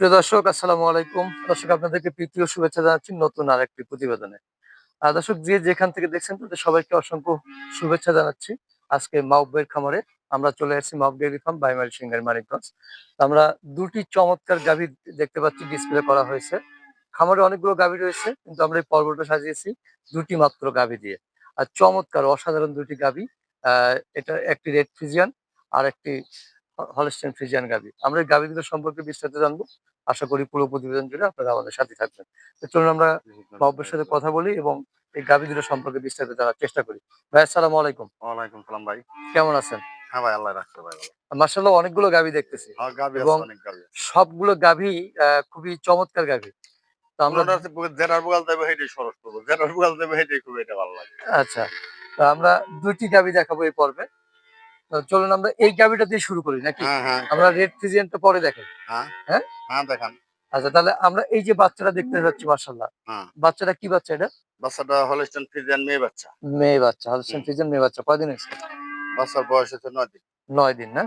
প্রিয় দর্শক আসসালামু আলাইকুম। দর্শক আপনাদেরকে প্রীতীয় শুভেচ্ছা জানাচ্ছি নতুন আরেকটি প্রতিবেদনে। আহ, দর্শক যে যেখান থেকে দেখছেন তাদের সবাইকে অসংখ্য শুভেচ্ছা জানাচ্ছি। আজকে মাউবের খামারে আমরা চলে এসেছি মাউব ডেয়ারি ফার্ম বাইমারি সিংহের মানিকগঞ্জ আমরা দুটি চমৎকার গাভী দেখতে পাচ্ছি ডিসপ্লে করা হয়েছে। খামারে অনেকগুলো গাভী রয়েছে কিন্তু আমরা এই পর্বটা সাজিয়েছি দুটি মাত্র গাভী দিয়ে। আর চমৎকার অসাধারণ দুটি গাভী। এটা একটি রেড ফিজিয়ান আর একটি হলস্টেন ফ্রিজিয়ান গাভী আমরা এই গাভী দুটো সম্পর্কে বিস্তারিত জানব। আশা করি পুরো প্রতিবেদন জুড়ে আপনারা আমাদের সাথে থাকবেন। চলুন আমরা বাবুর সাথে কথা বলি এবং এই গাভী দুটো সম্পর্কে বিস্তারিত জানার চেষ্টা করি। ভাই আসসালামু আলাইকুম। ওয়ালাইকুম সালাম ভাই। কেমন আছেন? হ্যাঁ ভাই আল্লাহ ভাই মার্শাল্লাহ অনেকগুলো গাভী দেখতেছি। হ্যাঁ এবং। সবগুলো গাভী খুবই চমৎকার গাভী তো আমরা জেনার বুগাল দেবে হেঁটেই সরস করব। জেনার বুগাল দেবে খুব এটা ভালো লাগে। আচ্ছা তো আমরা দুইটি গাভী দেখাবো এই পর্বে। চলুন আমরা এই গাভীটা দিয়ে শুরু করি নাকি? হ্যাঁ হ্যাঁ। আমরা রেড ফিজিয়ানটা পরে দেখেন। হ্যাঁ। হ্যাঁ? দেখান। আচ্ছা তাহলে আমরা এই যে বাচ্চাটা দেখতে পাচ্ছি মার্শাল্লাহ বাচ্চাটা কি বাচ্চা এটা? বাচ্চাটা হলস্টেন ফ্রিজিয়ান মেয়ে বাচ্চা। মেয়ে বাচ্চা হালসেন হুম। মেয়ে বাচ্চা। কয়দিন হয়েছে? বাচ্চার বয়স হচ্ছে নয় দিন। নয় দিন না?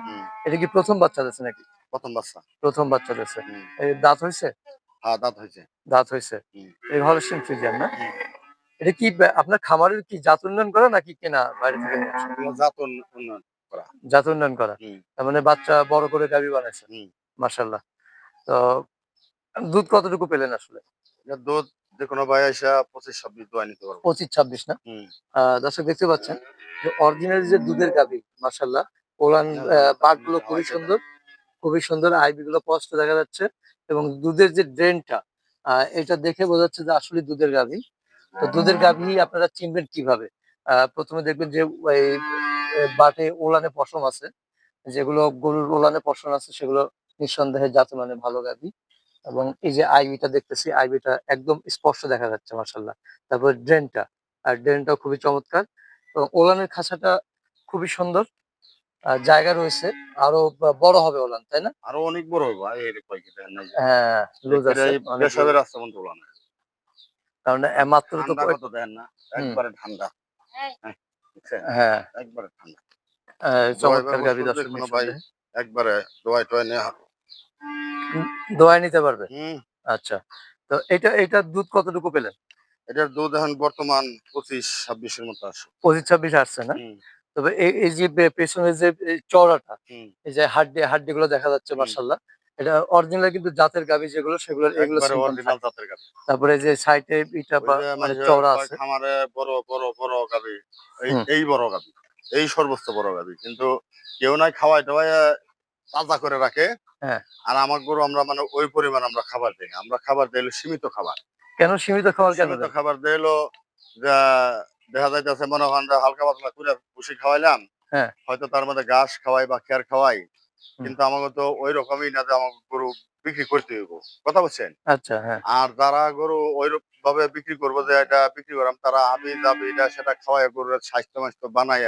এটা কি প্রথম বাচ্চা দিয়েছে নাকি? প্রথম বাচ্চা। প্রথম বাচ্চা দিয়েছে। এই দাঁত হয়েছে? হ্যাঁ দাঁত হয়েছে। দাঁত হয়েছে। এই হলস্টেন ফিজিয়ান না? এটা কি আপনার খামারের কি জাত উন্নয়ন করা নাকি কেনা বাইরে থেকে জাত উন্ন- জাত উন্নয়ন করা। তার মানে বাচ্চা বড় করে গাভী বানাইছে। মার্শাল্লাহ তো দুধ কতটুকু পেলেন আসলে? দুধ যে কোনো ভাই এসে পঁচিশ ছাব্বিশ দোয়া নিতে পারব। পঁচিশ ছাব্বিশ না দর্শক দেখতে পাচ্ছেন যে অরিজিনাল যে দুধের গাভী মার্শাল্লাহ ওলান পাটগুলো খুবই সুন্দর খুবই সুন্দর আইবি গুলো স্পষ্ট দেখা যাচ্ছে এবং দুধের যে ড্রেনটা এটা দেখে বোঝা যাচ্ছে যে আসলে দুধের গাভী। তো দুধের গাভী আপনারা চিনবেন কীভাবে? আহ, প্রথমে দেখবেন যে বাটে ওলানে পশম আছে। যেগুলো গরুর ওলানে পশম আছে সেগুলো নিঃসন্দেহে জাত মানে ভালো গাভী। এবং এই যে আইবিটা দেখতেছি আইবিটা একদম স্পষ্ট দেখা যাচ্ছে মার্শাল্লাহ তারপর ড্রেনটা আর ড্রেনটাও খুবই চমৎকার। এবং ওলানের খাঁচাটা খুবই সুন্দর আর জায়গা রয়েছে আরও বড় হবে ওলান তাই না? আরও অনেক বড় নাই হ্যাঁ লুজ আছে কারণ মাত্র তো কত দেখেন না একবারে ঠান্ডা। হ্যাঁ, একবারে ঠান্ডা। চমৎকার গাভী দর্শক ভাই একবারে দোয়াই টোয়াই নেওয়া দোয়ায় নিতে পারবে? হুম। আচ্ছা। তো এটা এটা দুধ কতটুকু পেলেন? এটার দুধ এখন বর্তমান পঁচিশ ছাব্বিশের মতো পঁচিশ ছাব্বিশ আসছে না? তবে এই যে পেছনের যে চওড়াটা এই যে হাড্ডি হাড্ডি গুলো দেখা যাচ্ছে মার্শাল্লাহ এটা অরিজিনাল কিন্তু জাতের গাভী যেগুলো সেগুলো এগুলো অরিজিনাল জাতের গাভী। তারপরে যে সাইডে ইটা মানে চওড়া আছে। খামারে বড় বড় বড় গাভী। এই এই বড় গাভী। এই সর্বোচ্চ বড় গাভী। কিন্তু কেউ নাই খাওয়াই টাওয়াই তাজা করে রাখে। হ্যাঁ। আর আমার গরু আমরা মানে ওই পরিমাণ আমরা খাবার দিই আমরা খাবার দিই হলো সীমিত খাবার। কেন সীমিত খাবার কেন সীমিত খাবার যা দেখা যাইতেছে মনে যে হালকা পাতলা করে ভুসি খাওয়াইলাম। হ্যাঁ। হয়তো তার মধ্যে ঘাস খাওয়াই বা খেয়ার খাওয়াই। কিন্তু আমাকে তো ওই রকমই না যে আমাকে গরু বিক্রি করতে হইব। কথা বলছেন আচ্ছা হ্যাঁ। আর যারা গরু ওই ভাবে বিক্রি করব যে এটা বিক্রি করাম তারা আমি যাবে এটা সেটা খাওয়াই গরুর স্বাস্থ্য মাস্ত বানায়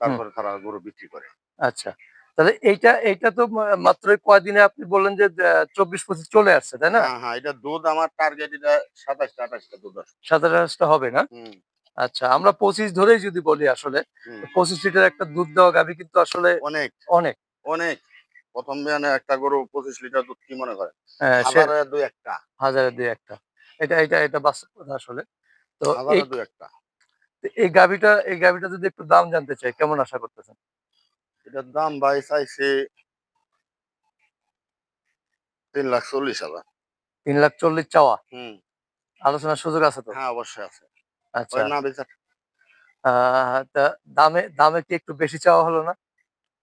তারপরে তারা গরু বিক্রি করে। আচ্ছা তাহলে এইটা এইটা তো মাত্র কয়দিনে আপনি বললেন যে চব্বিশ পঁচিশ চলে আসছে তাই না? হ্যাঁ হ্যাঁ এটা দুধ আমার টার্গেট এটা সাতাশটা আঠাশটা দুধ সাতাশ আঠাশটা হবে না? আচ্ছা আমরা পঁচিশ ধরেই যদি বলি আসলে। পঁচিশ লিটার একটা দুধ দেওয়া গাভী কিন্তু আসলে অনেক। অনেক। অনেক। প্রথম বিয়ানে একটা গরু পঁচিশ লিটার দুধ কি মনে করেন? আহ, হাজারে দুই একটা। হাজারে দুই একটা। এটা এটা এটা বাস্তব কথা আসলে। তো হাজারে দুই একটা। এই গাভীটা এই গাভীটা যদি একটু দাম জানতে চাই কেমন আশা করতেছেন? এটার দাম ভাই চাইছে তিন লাখ চল্লিশ হাজার। তিন লাখ চল্লিশ চাওয়া? হুম। আলোচনার সুযোগ আছে তো? হ্যাঁ অবশ্যই আছে। আচ্ছা। না বেচা আহ, তা দামে দামে কি একটু বেশি চাওয়া হলো না?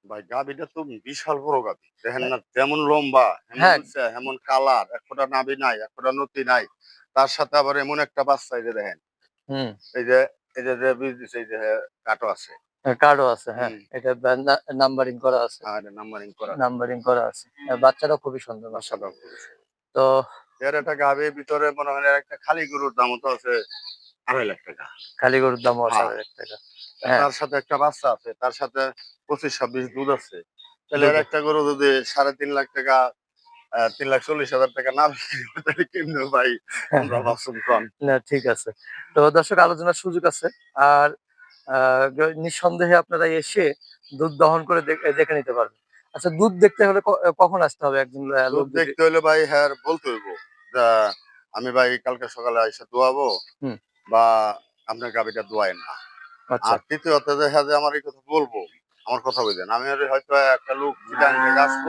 ভাই গাবিটা তো বিশাল বড় গাবি দেখেন না যেমন লম্বা হ্যাঁ। এমন কালার এক ফোঁটা নাভি নাই এক ফোঁটা নতি নাই। তার সাথে আবার এমন একটা বাচ্চা এই যে দেখেন। হুম। এই যে এই যে যে বীজ দিছে, এই যে কাটো আছে। কার্ডও আছে হ্যাঁ। এটা নাম্বারিং করা আছে। আর নাম্বারিং করা নাম্বারিং করা আছে। বাচ্চাটা খুবই সুন্দর বাচ্চা সাদা তো এর একটা গাবির ভিতরে মনে হয় একটা খালি গরুর দাম তো আছে আড়াই লাখ টাকা। খালি গরুর দাম আছে হ্যাঁ। আড়াই লাখ টাকা। হ্যাঁ। তার সাথে একটা বাচ্চা আছে তার সাথে পঁচিশ ছাব্বিশ দুধ আছে। তাহলে একটা গরু যদি সাড়ে তিন লাখ টাকা তিন লাখ চল্লিশ হাজার টাকা না তাহলে কেমনে ভাই আমরা ভাবছুন কম না ঠিক আছে। তো দর্শক আলোচনার সুযোগ আছে। আর নিঃসন্দেহে আপনারা এসে দুধ দহন করে দেখে নিতে পারবেন। আচ্ছা দুধ দেখতে হলে কখন আসতে হবে একজন লোক দেখতে হলে ভাই হ্যাঁ বলতে হইব আমি ভাই কালকে সকালে এসে দোয়াবো বা আপনার গাবিটা দোয়াইন না। আর তৃতীয়ত যে হ্যাঁ যে আমার এই কথা বলব আমার কথা আমি হয়তো একটা লোক চিটাং থেকে আসব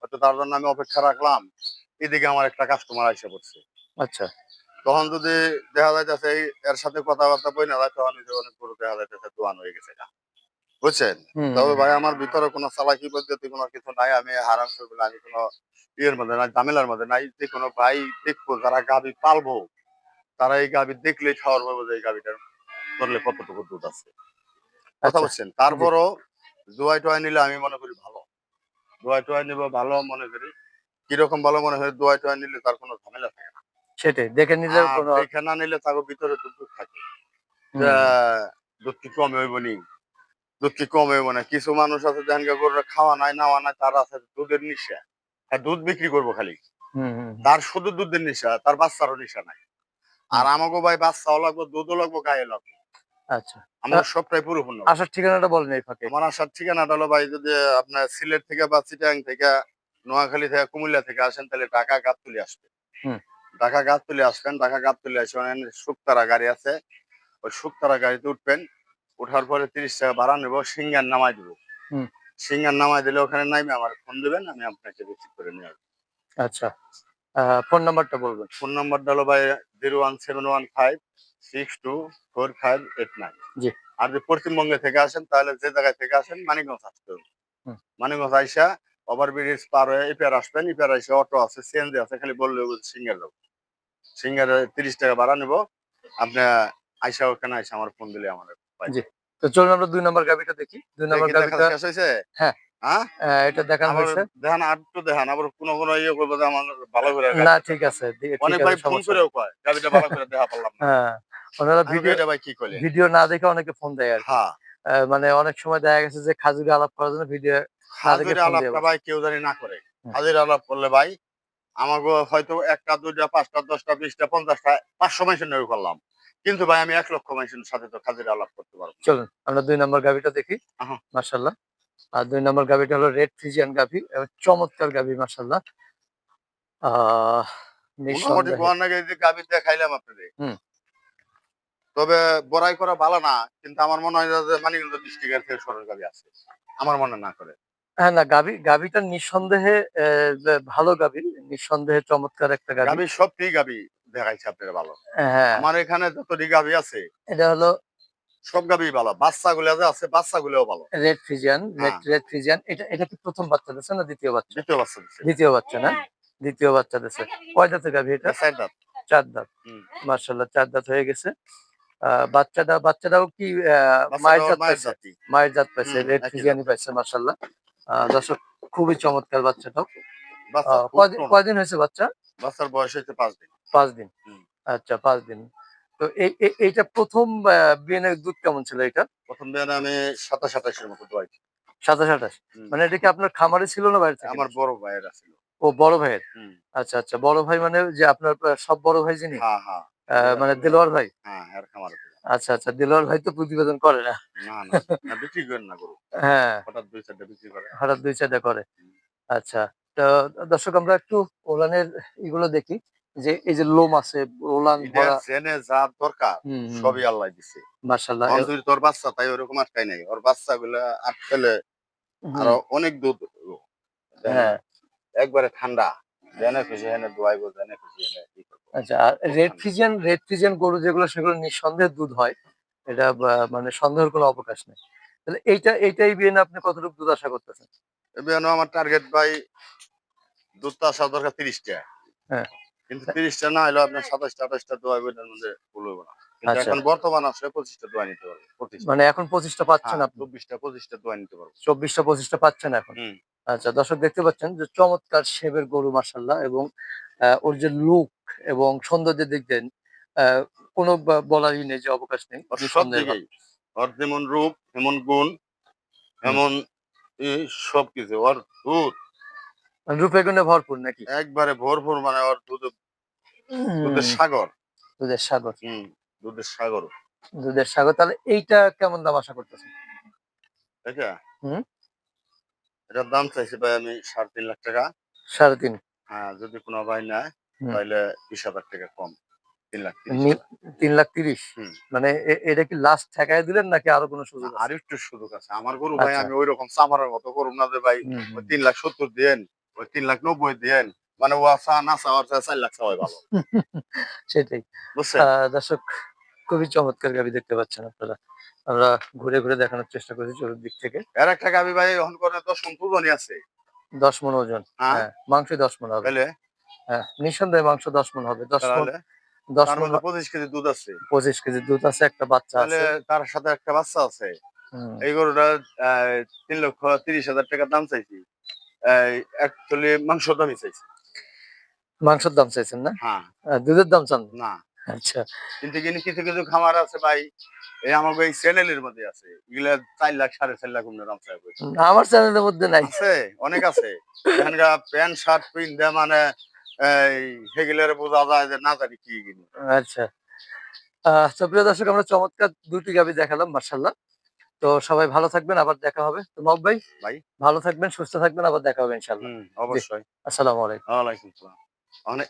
হয়তো তার জন্য আমি অপেক্ষা রাখলাম এদিকে আমার একটা কাস্টমার এসে পড়ছে। আচ্ছা। তখন যদি দেখা যাইতেছে এর সাথে কথাবার্তা বই না যায় তখন অনেক দেখা যাইতেছে দোয়ান হয়ে গেছে। বুঝছেন? তবে ভাই আমার ভিতরে কোনো চালাকি পদ্ধতি কোনো কিছু নাই। আমি হারাম করব আমি কোনো ইয়ের মধ্যে নাই ঝামেলার মধ্যে নাই। যে কোনো ভাই দেখব যারা গাবি পালবো তারা এই গাবি দেখলেই খাওয়ার পাবো যে এই গাবিটার ধরলে কতটুকু দুধ আছে? কথা আচ্ছা। বলছেন? তারপরও দোয়াই টোয়াই নিলে আমি মনে করি ভালো। দোয়াই টোয়াই নিব ভালো মনে করি। কীরকম ভালো মনে হয় দোয়াই টোয়াই নিলে তার কোনো ঝামেলা থাকে না। সেটাই দেখে নিলে দেখে না নিলে তার ভিতরে দুধ থাকে। দুধ কি কম হইব নি? দুধ কি কম হইব না? কিছু মানুষ আছে জানগা গরুরা খাওয়া নাই নাওয়া নাই তার আছে দুধের নিশা। আর দুধ বিক্রি করব খালি। তার শুধু দুধের নিশা তার বাচ্চারও নিশা নাই। আর আমাকে ভাই বাচ্চাও লাগবো দুধও লাগবো গায়ে লাগবো। আচ্ছা। আমার সবটাই পরিপূর্ণ। আসার ঠিকানাটা বলেন এই ফাঁকে। আমার আসার ঠিকানাটা হলো ভাই যদি আপনার সিলেট থেকে বা চিটাং থেকে নোয়াখালী থেকে কুমিল্লা থেকে আসেন তাহলে ঢাকা গাবতলি আসবে। হুম। ঢাকা গাবতলি আসবেন ঢাকা গাবতলি আসে ওখানে শুকতারা গাড়ি আছে। ওই শুকতারা গাড়িতে উঠবেন ওঠার পরে তিরিশ টাকা ভাড়া নেব সিঙ্গার নামাই দেবো। হুম। সিঙ্গার নামাই দিলে ওখানে নামে আমার ফোন দেবেন আমি আপনাকে রিসিভ করে নিয়ে আসব। আচ্ছা। ফোন নাম্বারটা বলবেন। ফোন নাম্বারটা হলো ভাই zero one seven one five six two four five eight nine জি। আর যদি পশ্চিমবঙ্গে থেকে আসেন তাহলে যে জায়গায় থেকে আসেন মানিকগঞ্জ আসতে হবে। মানিকগঞ্জ আইসা ওভারব্রিজ পার হয়ে ইপিআর আসবেন ইপিআর আইসা অটো আছে সিএনজি আছে খালি বললে সিঙ্গার যাব সিঙ্গার তিরিশ টাকা ভাড়া নেব। আপনি আইসা ওখানে আইসা আমার ফোন দিলে আমার জি। তো চলুন আমরা দুই নম্বর গাবিটা দেখি। দুই নম্বর গাবিটা শেষ হয়েছে? হ্যাঁ। হ্যাঁ? এটা দেখানো হয়েছে। দেখান আর দেখান আবার কোনো কোনো ইয়ে করব যে আমার ভালো করে না ঠিক আছে অনেক ভাই ফোন করেও কয় গাড়িটা ভালো করে দেখা পারলাম হ্যাঁ ওনারা ভিডিও এটা ভাই কি করলে ভিডিও না দেখে অনেকে ফোন দেয় আর হ্যাঁ। মানে অনেক সময় দেখা গেছে যে খাজুরি আলাপ করার জন্য ভিডিও হাজির আলাপটা ভাই কেউ জানি না করে। হাজির আলাপ করলে ভাই আমাকে হয়তো একটা দুইটা পাঁচটা দশটা বিশটা পঞ্চাশটা পাঁচশো নেবে করলাম। কিন্তু ভাই আমি এক লক্ষ মানুষের সাথে তো হাজির আলাপ করতে পারব চলুন আমরা দুই নম্বর গাবিটা দেখি। মার্শাল্লাহ আর দুই নম্বর গাবিটা হলো রেড ফ্রিজিয়ান গাভি এবং চমৎকার গাভি মার্শাল্লাহ গাভী দেখাইলাম আপনাদের। তবে বড়াই করা ভালো না কিন্তু আমার মনে হয় যে মানিকগঞ্জ ডিস্ট্রিক্টের থেকে সরকার গাভী আছে। আমার মনে না করে। হ্যাঁ না গাভি গাভিটা নিঃসন্দেহে ভালো গাভি নিঃসন্দেহে চমৎকার একটা গাভি। গাভী সবটি গাভী দেখাইছে আপনারা ভালো। হ্যাঁ। আমার এখানে যতটি গাভী আছে এটা হলো সব গাভী ভালো। বাচ্চা গুলো যে আছে বাচ্চা গুলোও ভালো রেড ফ্রিজিয়ান রেড। ফ্রিজিয়ান এটা এটা কি প্রথম বাচ্চা দিচ্ছে না দ্বিতীয় বাচ্চা? দ্বিতীয় বাচ্চা দিচ্ছে দ্বিতীয় বাচ্চা না? দ্বিতীয় বাচ্চা দিচ্ছে কয় দাঁতের গাভি এটা? চার দাঁত। চার দাঁত। মার্শাল্লাহ চার দাঁত হয়ে গেছে। বাচ্চাটা বাচ্চাটাও কি মায়ের জাত পাইছে? মায়ের জাত পাইছে রেড ফ্রিজিয়ানি পাইছে মার্শাল্লাহ দর্শক খুবই চমৎকার বাচ্চাটাও। কয়দিন হয়েছে বাচ্চা? বাচ্চার বয়স হয়েছে পাঁচ দিন। পাঁচ দিন। আচ্ছা পাঁচ দিন। তো এই এই- এইটা প্রথম বিয়েনের দুধ কেমন ছিল এটা? প্রথম দিন আমি সাতাশ সাতাশের মতো দোয়াইছি সাতাশ আঠাশ? মানে এটা কি আপনার খামারে ছিল না থেকে? আমার বড় ভাইয়ের ছিল। ও বড় ভাইয়ের? আচ্ছা আচ্ছা বড় ভাই মানে যে আপনার সব বড় ভাই যিনি? হ্যাঁ হ্যাঁ। আহ, মানে দিলোয়ার ভাই? হ্যাঁ খামারে আচ্ছা আচ্ছা দিলোয়ার ভাই তো প্রতিবেদন করে না। না না না, বিক্রি করেন না গরু। হ্যাঁ। হঠাৎ দুই চারটা বিক্রি করে। হঠাৎ দুই চারটা করে। আচ্ছা তো দর্শক আমরা একটু ওলানের এগুলো দেখি। যে এই যে লোম আছে ভরা। জেনে যা দরকার সবই আল্লাহ দিছে। মার্শাল্লাহ অন্তরি তোর বাচ্চা তাই ওরকম আটকাই নাই। ওর বাচ্চা গুলা আটকালে আরও অনেক দুধ হ্যাঁ। একবারে ঠান্ডা জেনে খুশি হেনে দোয়াইবো জেনে খুশি হেনে আচ্ছা আর রেড ফিজিয়ান রেড ফিজিয়ান গরু যেগুলো সেগুলো নিঃসন্দেহে দুধ হয়। এটা মানে সন্দেহের কোনো অবকাশ নেই। তাহলে এইটা এইটাই বিয়ে আপনি কতটুকু দুধ আশা করতেছেন? এবার আমার টার্গেট ভাই দুধটা আসা দরকার তিরিশটা। হ্যাঁ। কিন্তু তিরিশটা না হলে আপনার সাতাশটা আঠাশটা দোয়াইবো এটার মধ্যে ভুল হইবো না। কিন্তু আচ্ছা। এখন বর্তমান আসলে পঁচিশটা দোয়া নিতে পারব মানে এখন পঁচিশটা পাচ্ছেন হ্যাঁ, আপনি? চব্বিশটা পঁচিশটা দোয়া নিতে পারব। চব্বিশটা পঁচিশটা পাচ্ছেন এখন? আচ্ছা দর্শক দেখতে পাচ্ছেন যে চমৎকার শেবের গরু মার্শাল্লাহ এবং ওর যে লুক এবং সৌন্দর্যের দিক দেন কোনো বলারই নেই যে অবকাশ নেই ওর যেমন রূপ এমন গুণ এমন ই সব ওর দুধ। মানে রূপে গুণে ভরপুর নাকি? একবারে ভরপুর মানে ওর দুধ দুধের সাগর। দুধের সাগর। হম দুধের সাগর। দুধের সাগর তাহলে এইটা কেমন দাম আশা করতেছেন? এটা হুম। এটার দাম চাইছি ভাই আমি সাড়ে তিন লাখ টাকা। সাড়ে তিন। হ্যাঁ যদি কোনো ভাই নেয় তাহলে বিশ হাজার টাকা কম। তিন লাখ তিরিশ তিন লাখ তিরিশ। মানে এটা কি লাস্ট ঠেকায় দিলেন নাকি আরও কোনো সুযোগ আর একটু সুযোগ আছে। আমার গরু ভাই আচ্ছা। আমি ওই রকম সামারের মতো করুম না যে ভাই ওই তিন লাখ সত্তর দেন ওই তিন লাখ নব্বই দেন মানে ও আসা না চাওয়ার চেয়ে চার লাখ চাওয়াই ভালো। সেটাই। দর্শক খুবই চমৎকার গাবি দেখতে পাচ্ছেন আপনারা। আমরা ঘুরে ঘুরে দেখানোর চেষ্টা করেছি চতুর্দিক থেকে। এর একটা গাবি ভাই এখন করে তো সম্পূর্ণই আছে। দশ মন ওজন। হ্যাঁ। হ্যাঁ মাংস দশ মন হবে। হ্যাঁ নিঃসন্দেহে মাংস দশ মন হবে। দশ মন দশ মন পঁচিশ কেজি দুধ আছে। পঁচিশ কেজি দুধ আছে একটা বাচ্চা আছে। তার সাথে একটা বাচ্চা আছে। এই গরুটা আহ, তিন লক্ষ তিরিশ হাজার টাকা দাম চাইছি। অ্যাকচুয়ালি মাংস দামই চাইছি। মাংসের দাম চাইছেন না? হ্যাঁ। দুধের দাম চান? না। আচ্ছা। কিন্তু কিছু কিছু খামার আছে ভাই এই আমার এই চ্যানেলের মধ্যে আছে। এগুলা চার লাখ সাড়ে চার লাখ দাম চাই আমার চ্যানেলের মধ্যে নাই। আছে অনেক আছে। এখানকার প্যান্ট শার্ট মানে এই সেগুলোর বোঝা যায় যে না জানি কি কিনি। আচ্ছা। তো প্রিয় দর্শক আমরা চমৎকার দুটি গাবি দেখালাম মার্শাল্লাহ তো সবাই ভালো থাকবেন আবার দেখা হবে। তো মক ভাই ভাই। ভালো থাকবেন সুস্থ থাকবেন আবার দেখা হবে ইনশাল্লাহ অবশ্যই। আসসালামু আলাইকুম। ওয়ালাইকুম আসসালাম। অনেক